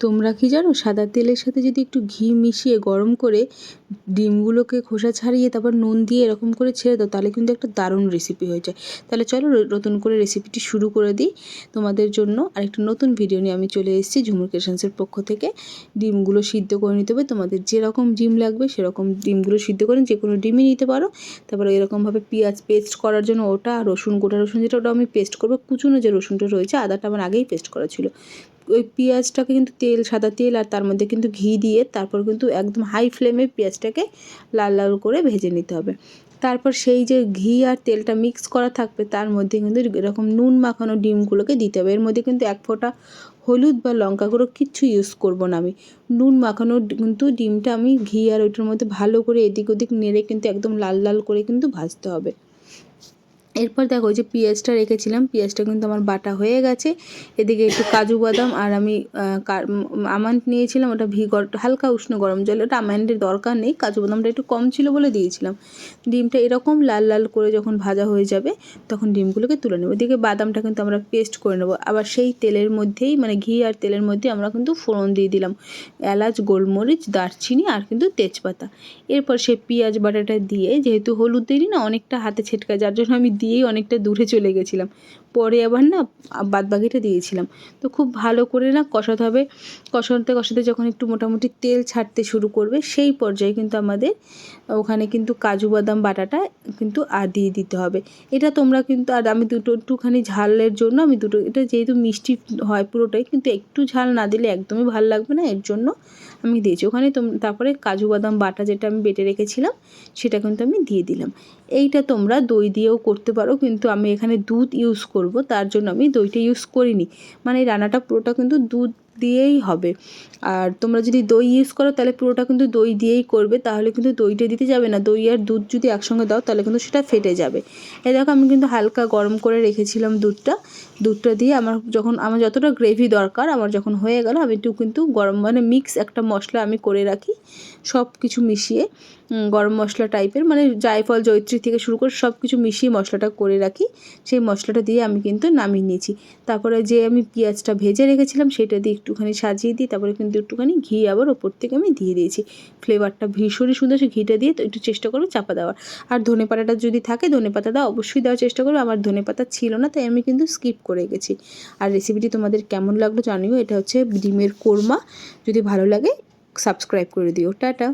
তোমরা কি জানো, সাদা তেলের সাথে যদি একটু ঘি মিশিয়ে গরম করে ডিমগুলোকে খোসা ছাড়িয়ে তারপর নুন দিয়ে এরকম করে ছেড়ে দাও, তাহলে কিন্তু একটা দারুণ রেসিপি হয়ে যায়। তাহলে চলো নতুন করে রেসিপিটি শুরু করে দিই। তোমাদের জন্য আর একটা নতুন ভিডিও নিয়ে আমি চলে এসেছি ঝুমুর ক্রিয়েশনসের পক্ষ থেকে। ডিমগুলো সিদ্ধ করে নিতে হবে। তোমাদের যেরকম ডিম লাগবে সেরকম ডিমগুলো সিদ্ধ করে যে কোনো ডিমই নিতে পারো। তারপরে এরকমভাবে পেঁয়াজ পেস্ট করার জন্য ওটা, রসুন, গোটা রসুন যেটা ওটা আমি পেস্ট করব। কুচুনো যে রসুনটা রয়েছে, আদাটা আমার আগেই পেস্ট করা ছিল। ওই পেঁয়াজটাকে কিন্তু তেল, সাদা তেল আর তার মধ্যে কিন্তু ঘি দিয়ে তারপর কিন্তু একদম হাই ফ্লেমে পেঁয়াজটাকে লাল লাল করে ভেজে নিতে হবে। তারপর সেই যে ঘি আর তেলটা মিক্স করা থাকবে, তার মধ্যে কিন্তু এরকম নুন মাখানো ডিমগুলোকে দিতে হবে। এর মধ্যে কিন্তু এক ফোঁটা হলুদ বা লঙ্কা গুঁড়ো কিচ্ছু ইউজ করব না আমি। নুন মাখানো কিন্তু ডিমটা আমি ঘি আর ওইটার মধ্যে ভালো করে এদিক ওদিক নেড়ে কিন্তু একদম লাল লাল করে কিন্তু ভাজতে হবে। এরপর দেখো যে পেঁয়াজটা রেখেছিলাম, পেঁয়াজটা কিন্তু আমার বাটা হয়ে গেছে। এদিকে একটু কাজু বাদাম আর আমি আমান্ড নিয়েছিলাম, ওটা ভি হালকা উষ্ণ গরম জল। ওটা আমান্ডের দরকার নেই, কাজু বাদামটা একটু কম ছিল বলে দিয়েছিলাম। ডিমটা এরকম লাল লাল করে যখন ভাজা হয়ে যাবে, তখন ডিমগুলোকে তুলে নেব। এদিকে বাদামটা কিন্তু আমরা পেস্ট করে নেব। আবার সেই তেলের মধ্যেই মানে ঘি আর তেলের মধ্যে আমরা কিন্তু ফোড়ন দিয়ে দিলাম। এলাচ, গোলমরিচ, দারচিনি আর কিন্তু তেজপাতা। এরপর সেই পেঁয়াজ বাটাটা দিয়ে, যেহেতু হলুদ দিই না, অনেকটা হাতে ছেটকা, যার জন্য আমি দিয়েই অনেকটা দূরে চলে গেছিলাম। পরে আবার না, বাদবাকিটা দিয়েছিলাম। তো খুব ভালো করে না কষাতে হবে। কষাতে কষাতে যখন একটু মোটামুটি তেল ছাড়তে শুরু করবে, সেই পর্যায়ে কিন্তু আমাদের ওখানে কিন্তু কাজু বাদাম বাটাটা কিন্তু আর দিয়ে দিতে হবে। এটা তোমরা কিন্তু, আর আমি দুটো, একটুখানি ঝালের জন্য আমি দুটো, এটা যেহেতু মিষ্টি হয় পুরোটাই, কিন্তু একটু ঝাল না দিলে একদমই ভালো লাগবে না। এর জন্য আমি দিয়েছি। ওখানে তারপরে কাজু বাদাম বাটা যেটা আমি বেটে রেখেছিলাম, সেটা কিন্তু আমি দিয়ে দিলাম। এইটা তোমরা দই দিয়েও করতে পারো, কিন্তু আমি এখানে দুধ ইউজ করব, তার জন্য আমি দইটা ইউজ করিনি। মানে রান্নাটা পুরোটা কিন্তু দুধ দিয়েই হবে। আর তোমরা যদি দই ইউজ করো, তাহলে পুরোটা কিন্তু দই দিয়েই করবে। তাহলে কিন্তু দইটা দিতে যাবে না। দই আর দুধ যদি একসঙ্গে দাও, তাহলে কিন্তু সেটা ফেটে যাবে। এ দেখো আমি কিন্তু হালকা গরম করে রেখেছিলাম দুধটা। দুধটা দিয়ে আমার যখন, আমার যতটা গ্রেভি দরকার, আমার যখন হয়ে গেল, আমি একটু কিন্তু গরম মানে মিক্স একটা মশলা আমি করে রাখি। সব কিছু মিশিয়ে গরম মশলা টাইপের মানে জায়ফল জৈত্রী থেকে শুরু করে সব কিছু মিশিয়ে মশলাটা করে রাখি। সেই মশলাটা দিয়ে আমি কিন্তু নামিয়ে নিয়েছি। তারপরে যে আমি পেঁয়াজটা ভেজে রেখেছিলাম, সেটা দিয়ে একটুখানি সাজিয়ে দিই, তারপরে কিন্তু একটুখানি ঘি আবার ওপর থেকে আমি দিয়ে দিয়েছি। ফ্লেভারটা ভীষণই সুন্দর সে ঘিটা দিয়ে তো একটু চেষ্টা করব চাপা দেওয়ার। আর ধনে পাতাটা যদি থাকে, ধনে পাতাটা অবশ্যই দেওয়ার চেষ্টা করব। আমার ধনে পাতা ছিল না, তাই আমি কিন্তু স্কিপ করে গেছি। আর রেসিপিটি তোমাদের কেমন লাগল জানিও, এটা হচ্ছে ডিমের কোরমা। যদি ভালো লাগে সাবস্ক্রাইব করে দিও। টাটা।